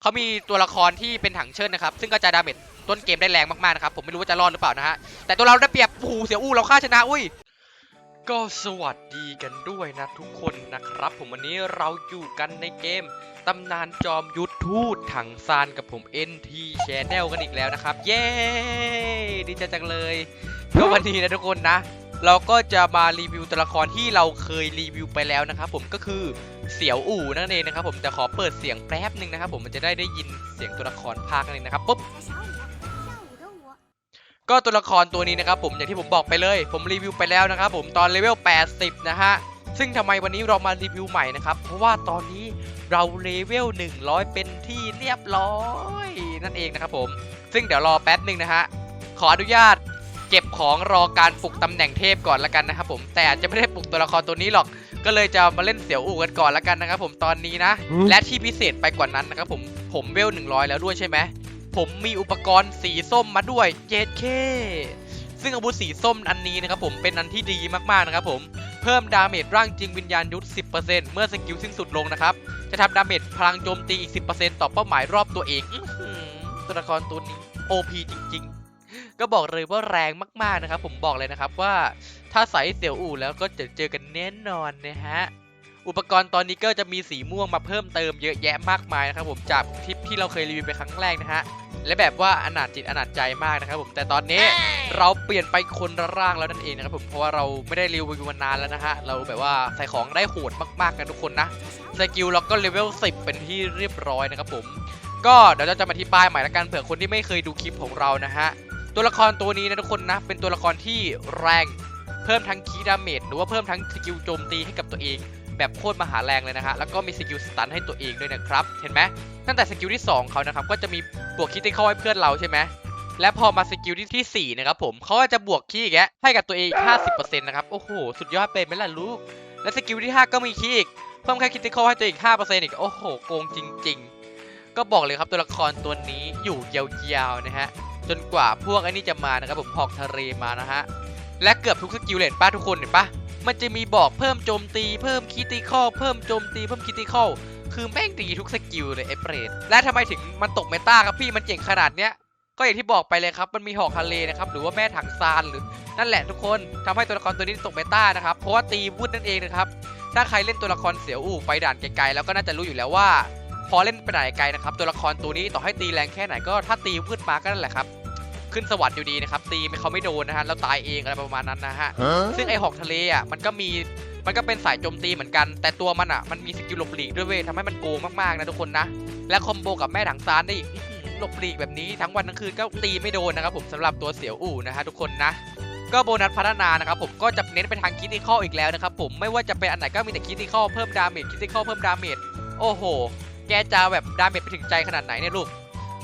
เขามีตัวละครที่เป็นถังเชิญนะครับ ซึ่งก็จะดาเมจต้นเกมได้แรงมากๆนะครับ ผมไม่รู้ว่าจะรอดหรือเปล่านะฮะ แต่ตัวเราได้เปรียบโอ้โหเสียอู้เราฆ่าชนะอุ้ย ก็สวัสดีกันด้วยนะทุกคนนะครับ ผมวันนี้เราอยู่กันในเกมตำนานจอมยุทธทูตถังซานกับผม NT Channel กันอีกแล้วนะครับ เย้ ดีใจจังเลย ก็วันนี้นะทุกคนนะ เราก็จะมารีวิวตัวละครที่เราเคยรีวิวไปแล้วนะครับผมก็คือ เสียวอู่นั่นเองนะครับผมแต่ขอเปิดเสียงแป๊บหนึ่งนะครับผมมันจะได้ได้ยินเสียงตัวละครภาคนั่นเองนะครับปุ๊บก็ตัวละครตัวนี้นะครับผมอย่างที่ผมบอกไปเลย ผมรีวิวไปแล้วนะครับผมตอนเลเวล 80 นะฮะซึ่งทำไมวันนี้เรามารีวิวใหม่นะครับ เพราะว่าตอนนี้เราเลเวล 100 เป็นที่เรียบร้อยนั่นเองนะครับผม ซึ่งเดี๋ยวรอแป๊บหนึ่งนะฮะ ขออนุญาตเก็บของรอการปลุกตำแหน่งเทพก่อนละกันนะครับผม แต่อาจจะไม่ได้ปลุกตัวละครตัวนี้หรอก ก็เลยจะมาเล่นเสี่ยวอู่กันก่อนละกันนะครับผมตอนนี้นะอืมและที่พิเศษไปกว่านั้นนะครับผมผมเวล100 แล้วด้วยใช่ไหมผมมีอุปกรณ์สีส้มมาด้วยเจดเคซึ่งอาวุธสีส้มอันนี้นะครับผมเป็นอันที่ดีมากๆนะครับผมเพิ่มดาเมจร่างจริงวิญญาณยุทธ 10%เมื่อสกิลสิ้นสุดลงนะครับ จะทำดาเมจพลังโจมตีอีก 10%ต่อเป้าหมายรอบตัวเองอื้อหือตัวละครตัวนี้ OP จริง ๆ ก็บอกเลยว่าแรงมากๆนะครับ ผมบอกเลยนะครับว่าถ้าใส่เสี่ยวอู่แล้วก็จะเจอกันแน่นอนนะฮะอุปกรณ์ตอนนี้ก็จะมีสีม่วงมาเพิ่มเติมเยอะแยะมากมายนะครับผมจากทริปที่เราเคยรีวิวไปครั้งแรกนะฮะและแบบว่าอนาจจิตอนาจใจมากนะครับผมแต่ตอนนี้เราเปลี่ยนไปคนละร่างแล้วนั่นเองนะครับผมเพราะว่าเราไม่ได้รีวิวมานานแล้วนะฮะเราแบบว่าใส่ของได้โหดมากๆกันทุกคนนะสกิลเราก็เลเวล10 เป็นที่เรียบร้อยนะครับผมก็เดี๋ยวเราจะมาอธิบายใหม่ละกันเผื่อคนที่ไม่เคยดูคลิปของเรานะฮะ ตัวละครตัวนี้นะทุกคนนะ เป็นตัวละครที่แรงเพิ่มทั้งคีดาเมจหรือว่าเพิ่มทั้งสกิลโจมตีให้กับตัวเอง แบบโคตรมหาแรงเลยนะฮะแล้วก็มีสกิลสตันให้ตัวเองด้วยนะครับเห็นไหมตั้งแต่สกิลที่สองเขานะครับก็จะมีบวกคิดที่เข้าให้เพื่อนเราใช่ไหมและพอมาสกิลที่ที่4นะครับผมเขาก็จะบวกคีย์อีกแกให้กับตัวเองอีก50%นะครับโอ้โหสุดยอดเป็นไหมล่ะลูก และสกิลที่ 5 ก็มีคีย์อีกเพิ่มแค่คิติคอลให้ตัวเองอีก5%อีกโอ้โหโกงจริง ๆ ก็บอกเลยครับตัวละครตัวนี้อยู่ยาวๆนะฮะ จนกว่าพวกไอ้นี่จะมานะครับผมหอกทะเลมานะฮะ และเกือบทุกสกิลเลยเห็นป้าทุกคนเห็นปะมันจะมีบอกเพิ่มโจมตีเพิ่มคิติคอลเพิ่มโจมตีเพิ่มคิติคอลคือแม่งดีทุกสกิลเลยไอ้เปรตและทำไมถึงมันตกเมตาครับพี่มันเจ๋งขนาดเนี้ยก็อย่างที่บอกไปเลยครับมันมีหอกทะเลนะครับหรือว่าแม่ถังซานหรือนั่นแหละทุกคนทำให้ตัวละครตัวนี้ตกเมตานะครับเพราะว่าตีวุ้นนั่นเองนะครับถ้าใครเล่นตัวละครเสียวอู่ไปด่านไกลๆแล้วก็น่าจะรู้อยู่แล้วว่า พอเล่นไปด่านไกลนะครับตัวละครตัวนี้ต่อให้ตีแรงแค่ไหนก็ถ้าตีวืดมาก็นั่นแหละครับ ขึ้นสวรรค์อยู่ดีนะครับตีไม่เขาไม่โดนนะฮะแล้วตายเองอะไรประมาณนั้นนะฮะซึ่งไอหอกทะเลอะมันก็มีมันก็เป็นสายโจมตีเหมือนกัน แต่ตัวมันอะมันมีสกิลหลบหลีกด้วยเว้ยทำให้มันโกงมากๆนะทุกคนนะ และคอมโบกับแม่ถังซานได้อีกอื้อหือหลบหลีกแบบนี้ทั้งวันทั้งคืนก็ตีไม่โดนนะครับผมสำหรับตัวเสี่ยวอู่นะฮะทุกคนนะก็โบนัสพัฒนานะครับผมก็จะเน้นไปทางคิติคอลอีกแล้วนะครับผมไม่ว่าจะเป็นอันไหนก็มีแต่คิติคอลเพิ่มดาเมจคิติคอลเพิ่มดาเมจโอ้โห แกจะแบบดาเมจไปถึงใจขนาดไหนเนี่ยลูก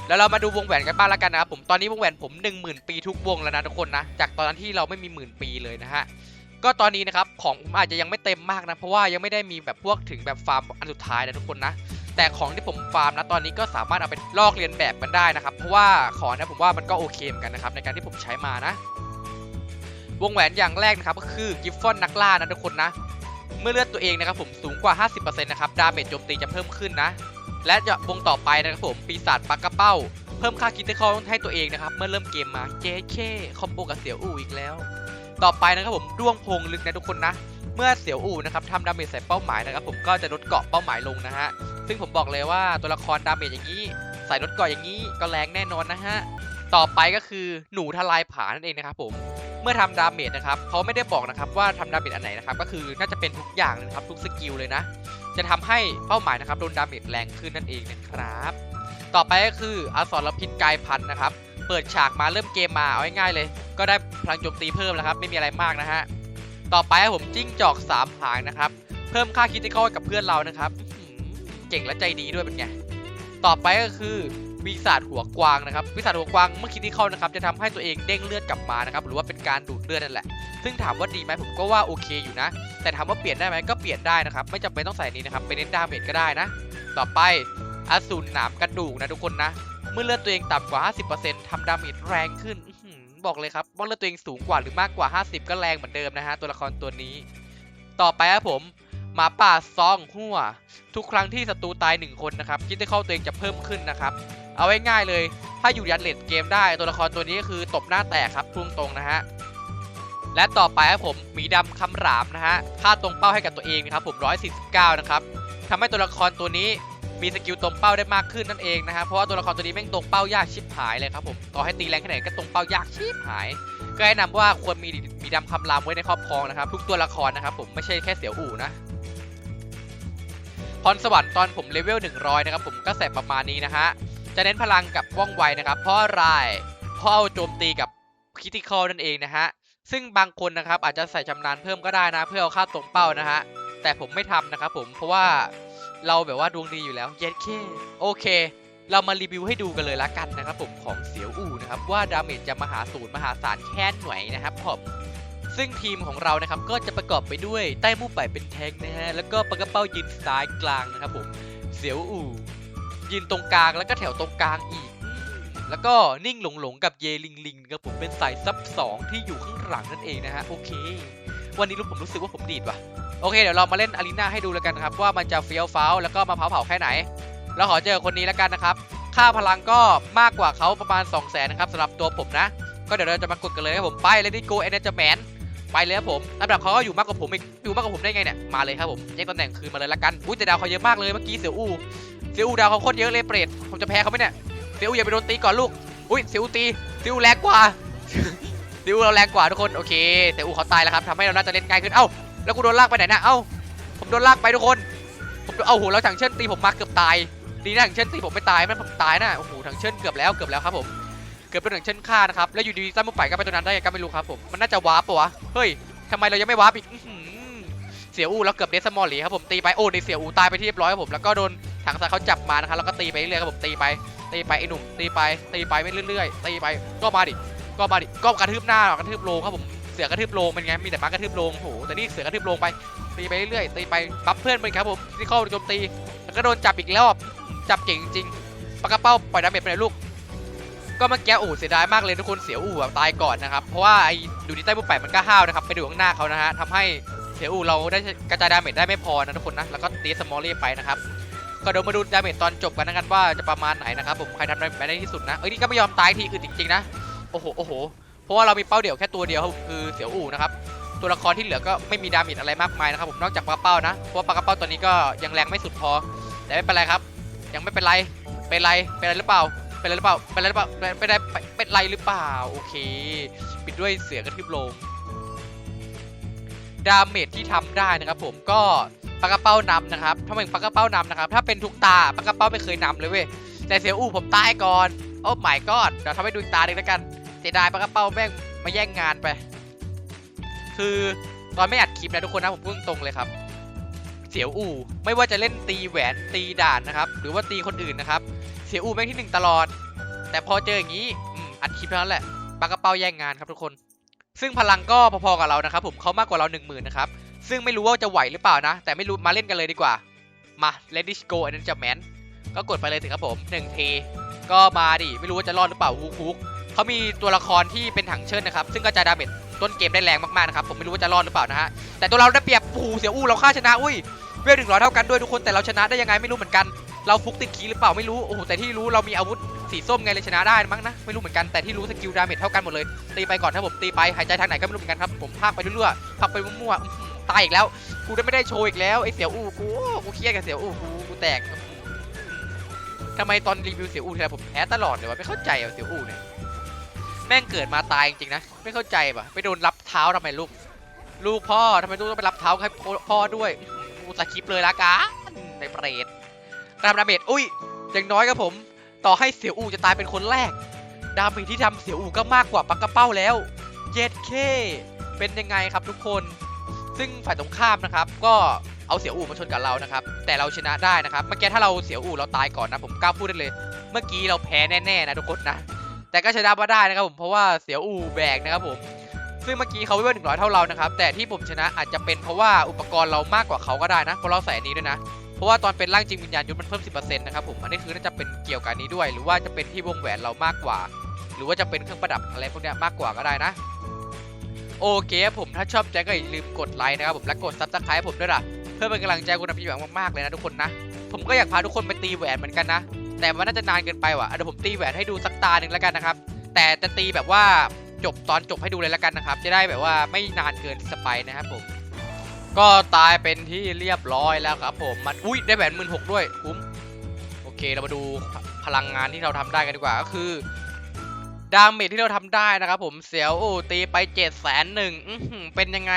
แล้วเรามาดูวงแหวนกันบ้างแล้วกันนะครับผมตอนนี้วงแหวนผม 1 0,000 ปีทุกวงแล้วนะทุกคนนะจากตอนนั้นที่เราไม่มีหมื่นปีเลยนะฮะก็ตอนนี้นะครับของผมอาจจะยังไม่เต็มมากนะเพราะว่ายังไม่ได้มีแบบพวกถึงแบบฟาร์มอันสุดท้ายนะทุกคนนะแต่ของที่ผมฟาร์มนะตอนนี้ก็สามารถเอาไปลอกเลียนแบบกันได้นะครับเพราะว่าของนะผมว่ามันก็โอเคเหมือนกันนะครับในการที่ผมใช้มานะ วงแหวนอย่างแรกนะครับก็คือกิฟฟอนนักล่านะทุกคนนะ เมื่อเลือดตัวเองนะครับผมสูงกว่า 50%นะครับดาเมจโจมตีจะเพิ่มขึ้นนะ และจะวงต่อไปนะครับผมปีศาจปากกระเป้า เพิ่มค่าคิดที่เขาให้ตัวเองนะครับ เมื่อเริ่มเกมมาเจเคคอมโบกับเสี่ยวอู่อีกแล้ว ต่อไปนะครับผมด้วงพงลึกนะทุกคนนะ เมื่อเสี่ยวอู่นะครับทำดาเมจใส่เป้าหมายนะครับ ผมก็จะลดเกาะเป้าหมายลงนะฮะซึ่งผมบอกเลยว่าตัวละครดาเมจอย่างนี้ ใส่ลดเกาะอย่างนี้ก็แรงแน่นอนนะฮะต่อไปก็คือหนูทลายผานั่นเองนะครับผมเมื่อทำดาเมจนะครับเขาไม่ได้บอกนะครับว่าทำดาเมจอันไหนนะครับก็คือน่าจะเป็นทุกอย่างนะครับทุกสกิลเลยนะ จะทำให้เป้าหมายนะครับโดนดาเมจแรงขึ้นนั่นเองนะครับ ต่อไปก็คืออสรพิษกายพันธุ์นะครับ เปิดฉากมาเริ่มเกมมาเอาง่ายๆเลย ก็ได้พลังโจมตีเพิ่มแล้วครับ ไม่มีอะไรมากนะฮะ ต่อไปผมจิ้งจอกสามหางนะครับ เพิ่มค่าคิดที่เข้ากับเพื่อนเรานะครับ เก่งและใจดีด้วยเป็นไง ต่อไปก็คือ ปีศาจหัวกวางนะครับปีศาจหัวกวางเมื่อคิดที่เข้านะครับจะทำให้ตัวเองเด้งเลือดกลับมานะครับหรือว่าเป็นการดูดเลือดนั่นแหละ ซึ่งถามว่าดีไหมผมก็ว่าโอเคอยู่นะ แต่ถามว่าเปลี่ยนได้ไหมก็เปลี่ยนได้นะครับไม่จำเป็นต้องใส่นี้นะครับไปเน้นดาเมจก็ได้นะ ต่อไปอสูรหนามกระดูกนะทุกคนนะ เมื่อเลือดตัวเองต่ำกว่า 50%ทำดาเมจแรงขึ้นบอกเลยครับว่าเลือดตัวเองสูงกว่าหรือมากกว่า 50 ก็แรงเหมือนเดิมนะฮะตัวละครตัวนี้ ต่อไปครับผมหมาป่าซองหัว ทุกครั้งที่ศัตรูตายหนึ่งคนนะครับคิดที่เข้าตัวเองจะเพิ่มขึ้นนะครับ เอาไว้ง่ายเลย ถ้าอยู่ยันเลดเกมได้ตัวละครตัวนี้ก็คือตบหน้าแตกครับพุ่งตรงนะฮะและต่อไปครับผมหมีดำคำรามนะฮะค่าตรงเป้าให้กับตัวเองนะครับผม149นะครับทำให้ตัวละครตัวนี้มีสกิลตรงเป้าได้มากขึ้นนั่นเองนะฮะเพราะว่าตัวละครตัวนี้แม่งตรงเป้ายากชิบหายเลยครับผมต่อให้ตีแรงแค่ไหนก็ตรงเป้ายากชิบหาย ก็แนะนำว่าควรมีหมีดำคำรามไว้ในครอบครองนะครับทุกตัวละครนะครับผมไม่ใช่แค่เสียวอู่นะพรสวรรค์ตอนผมเลเวล100นะครับผมก็ใส่ประมาณนี้นะฮะ จะเน้นพลังกับว่องไวนะครับ เพราะอะไรเพราะเอาโจมตีกับค i ิ i คอลนั่นเองนะฮะ ซึ่งบางคนนะครับอาจจะใส่ชำนาญเพิ่มก็ได้นะ เพื่อเอาค่าตรงเป้านะฮะ แต่ผมไม่ทำนะครับผม เพราะว่าเราแบบว่าดวงดีอยู่แล้ว เย็ดเค โอเค เรามารีวิวให้ดูกันเลยละกันนะครับผมของเสียวอู่นะครับ ว่าดาเมจจะมหาสูตรมหาศาลแค่ไหนนะครับผมซึ่งทีมของเรานะครับก็จะประกอบไปด้วยใต้มู่ไปเป็นแทงนะฮะ แล้วก็ปากกระเป้ายืนซ้ายกลางนะครับผม เสียวอู่ ยืนตรงกลางแล้วก็แถวตรงกลางอีก แล้วก็นิ่งหลงหลงๆกับเยลิงลิงนะครับผมเป็นสายซับสองที่อยู่ข้างหลังนั่นเองนะฮะโอเค วันนี้รู้ผมรู้สึกว่าผมดีดว่ะโอเคเดี๋ยวเรามาเล่นอารีนาให้ดูแล้วกันนะครับว่ามันจะเฟี้ยวฟ้าวแล้วก็มาเผาเผาแค่ไหนเราขอเจอคนนี้แล้วกันนะครับค่าพลังก็มากกว่าเขาประมาณ 2 0 0 0 0นนะครับสำหรับตัวผมนะ ก็เดี๋ยวเราจะมากดกันเลยครับผมไปเลยดิโกเอเนจแมนไปเลยครับผมลำดับเขาก็อยู่มากกว่าผมอีกอยู่มากกว่าผมได้ไงเนี่ยมาเลยครับผมแย่งตำแหน่งคืนมาเลยละกันอุ้ยแต่ดาวเขาเยอะมากเลยเมื่อกี้เสียวอู เสียวดาวเขาโคตรเยอะเลยเปรตผมจะแพ้เขาไหมเนี่ยเสียวอย่าไปโดนตีก่อนลูกอุ้ยเสียวตีเสียวแรงกว่าเสียวเราแรงกว่าทุกคนโอเคเสียวอูเขาตายแล้วครับทำให้เราน่าจะเล่นง่ายขึ้นเอ้าแล้วกูโดนลากไปไหนนะเอ้าผมโดนลากไปทุกคนผมเอ้าโหแล้วถังเชิญตีผมมาเกือบตายดีนะถังเชิญตีผมไม่ตายไม่งั้นผมตายนะโอ้โหถังเชิญเกือบแล้วเกือบแล้วครับผมเกือบเป็นถังเชิญฆ่านะครับแล้วอยู่ดีๆตั้มมุกไปก็ไปตัวนั้นได้ก็ไม่รู้ครับผมมันน่าจะวาร์ปปะวะเฮ้ยทำไมเรายังไม่วาร์ปอีกเสียอูแล้วเกือบเดสมอลลีครับผมตีไปโอ้ในเสียอูตายไปที่เรียบร้อยครับผมแล้วก็โดน ถังทราเขาจับมานะครับแล้วก็ตีไปเรื่อยๆครับผมตีไปตีไปไอ้หนุ่มตีไปตีไปไม่เรื่อยๆตีไปก็มาดิก็มาดิก็กระทืบหน้ากระทืบโลงครับผมเสือกระทืบโลงเป็นไงมีแต่มากระทืบโลงโหแต่นี่เสือกระทืบโลงไปตีไปเรื่อยๆตีไปบัฟเพื่อนไปครับผมที่เข้าโจมตีแล้วก็โดนจับอีกแล้วอะจับเก่งจริงปากกระเป้าปล่อยดาเมจไปไหนลูกก็เมื่อกี้อู่เสียดายมากเลยทุกคนเสียอู่แบบตายก่อนนะครับเพราะว่าไอ้ดูดีใต้บุปแปดมันก็ห้าวนะครับไปดูข้างหน้าเขานะฮะทำให้เสียอู่เราได้กระจายดาเมจได้ไม่พอนะทุกคนนะแล้วก็ตีสมอลลี่ไปนะครับ ก็เดี๋ยวมาดูดาเมจตอนจบกันนะกันว่าจะประมาณไหนนะครับผมใครทำได้ไปได้ที่สุดนะเอ้ยนี่ก็ไม่ยอมตายทีอื่นจริงๆนะโอ้โหโอ้โหเพราะว่าเรามีเป้าเดี่ยวแค่ตัวเดียวครับคือเสียวอู่นะครับตัวละครที่เหลือก็ไม่มีดาเมจอะไรมากมายนะครับผมนอกจากปลากระเป้านะเพราะว่าปลากระเป้าตัวนี้ก็ยังแรงไม่สุดพอ แต่ไม่เป็นไรครับ ยังไม่เป็นไรเป็นไรเป็นไรหรือเปล่าเป็นไรหรือเปล่าเป็นไรหรือเปล่าเป็นไรเป็นไรหรือเปล่าโอเค ปิดด้วยเสือกระทืบลงดาเมจที่ทำได้นะครับผมก็ ปากกระเป้านำนะครับถ้าเป็นปากกระเป้านำนะครับ ถ้าเป็นทุกตาปากกระเป้าไม่เคยนำเลยเว้ย แต่เสียอู้ผมตายก่อน โอ้ my god เดี๋ยวทำให้ดูอีกตาหนึ่งแล้วกัน เสียดายปากกระเป้าแม่งมาแย่งงานไป คือตอนไม่อัดคลิปนะทุกคนนะผมพูดตรงเลยครับ เสียวอู่ไม่ว่าจะเล่นตีแหวนตีด่านนะครับ หรือว่าตีคนอื่นนะครับ เสียอูแม่งที่หนึ่งตลอด แต่พอเจออย่างนี้อัดคลิปเท่านั้นแหละปากกระเป้าแย่งงานครับทุกคน ซึ่งพลังก็พอๆกับเรานะครับ ผมเขามากกว่าเรา1 0,000นะครับ ซึ่งไม่รู้ว่าจะไหวหรือเปล่านะ แต่ไม่รู้มาเล่นกันเลยดีกว่า มา Let it go อันนั้นจะแมนก็กดไปเลยถึงครับผม1ทีก็มาดิ ไม่รู้ว่าจะรอดหรือเปล่าฮุกฮุกเขามีตัวละครที่เป็นถังเชิญนะครับ ซึ่งก็จะดาเมจต้นเกมได้แรงมากๆนะครับ ผมไม่รู้ว่าจะรอดหรือเปล่านะฮะ แต่ตัวเราได้เปรียบโอ้โหเสียอู้เราฆ่าชนะ อุ้ย เวลหนึ่งร้อยเท่ากันด้วยทุกคน แต่เราชนะได้ยังไงไม่รู้เหมือนกัน เราฟุกติดคีหรือเปล่าไม่รู้ โอ้โห แต่ที่รู้เรามีอาวุธสีส้มไงเลยชนะได้มั้งนะ ไม่รู้เหมือนกัน แต่ที่รู้สกิลดาเมจเท่ากันหมดเลย ตีไปก่อนถ้าผม ตีไป หายใจทางไหนก็ไม่รู้เหมือนกันครับ ผมพากไปเรื่อยๆพากไปมั่วๆ ตายอีกแล้วกูได้ไม่ได้โชว์อีกแล้วไอ้เสี่ยวอู้กูกูเครียดกับเสี่ยวอู้กูกูแตกทำไมตอนรีวิวเสี่ยวอู้ทีไรผมแพ้ตลอดเลยวะไม่เข้าใจอะเสี่ยวอู้เนี่ยแม่งเกิดมาตายจริงๆนะไม่เข้าใจป่ะไปโดนรับเท้าทำไมลูก ลูกพ่อทำไมลูกต้องไปรับเท้าให้พ่อด้วยกูสคริปเลยละกันในเปรตกระทำดาเมจอุ้ยอย่างน้อยครับผม ต่อให้เสี่ยวอูจะตายเป็นคนแรก ดาเมจที่ทำเสี่ยวอูก็มากกว่าปักกระเป้าแล้วเย็ดเค เป็นยังไงครับทุกคน ซึ่งฝ่ายตรงข้ามนะครับ ก็เอาเสียวอูมาชนกับเรานะครับ แต่เราชนะได้นะครับ เมื่อกี้ถ้าเราเสียวอูเราตายก่อนนะ ผมกล้าพูดได้เลย เมื่อกี้เราแพ้แน่ๆนะทุกคนนะ แต่ก็ชนะมาได้นะครับผมเพราะว่าเสียวอูแบกนะครับผมซึ่งเมื่อกี้เขาเวลหนึ่งร้อยเท่าเรานะครับ แต่ที่ผมชนะอาจจะเป็นเพราะว่าอุปกรณ์เรามากกว่าเขาก็ได้นะเพราะเราใส่อันนี้ด้วยนะ เพราะว่าตอนเป็นร่างจริงวิญญาณยุทธมันเพิ่ม 10%นะครับผมอันนี้คือน่าจะเป็นเกี่ยวกับนี้ด้วย หรือว่าจะเป็นที่วงแหวนเรามากกว่า หรือว่าจะเป็นเครื่องประดับอะไรพวกนี้มากกว่าก็ได้นะ โอเคครับผมถ้าชอบใจก็อย่าลืมกดไลค์นะครับผมและกดซับสไครต์ผมด้วยล่ะเพื่อเป็นกำลังใจคุณพี่หวังมากๆเลยนะทุกคนนะ ผมก็อยากพาทุกคนไปตีแหวนเหมือนกันนะ แต่มันน่าจะนานเกินไปว่ะเดี๋ยวผมตีแหวนให้ดูสักตาหนึ่งแล้วกันนะครับ แต่จะตีแบบว่าจบตอนจบให้ดูเลยแล้วกันนะครับ จะได้แบบว่าไม่นานเกินสไปนะครับผม ก็ตายเป็นที่เรียบร้อยแล้วครับผมมันอุ้ยได้แหวนหมื่นหกด้วยคุ้มโอเคเรามาดูพลังงานที่เราทำได้กันดีกว่าก็คือ ดาเมจที่เราทำได้นะครับผมเสียวอ้ตีไป7จ็ดแสนหนึ่งเป็นยังไง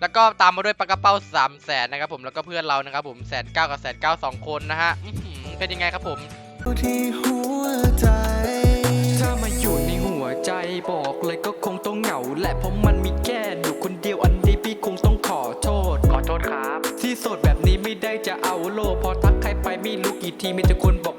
แล้วก็ตามมาด้วยปากกระเป๋า3ามแสนนะครับผมแล้วก็เพื่อนเรานะครับผมแสนเก้ากับแสนเก้าสองคนนะฮะเป็นยังไงครับผมที่หัวใจถ้ามาอยู่ในหัวใจบอกเลยก็คงต้องเหงาแหละเพราะมันมีแค่ดูคนเดียวอันนี้พี่คงต้องขอโทษ ขอโทษครับ ที่โสดแบบนี้ไม่ได้จะเอาโลพอทักใครไปไม่รู้กี่ทีมีแต่คนบอก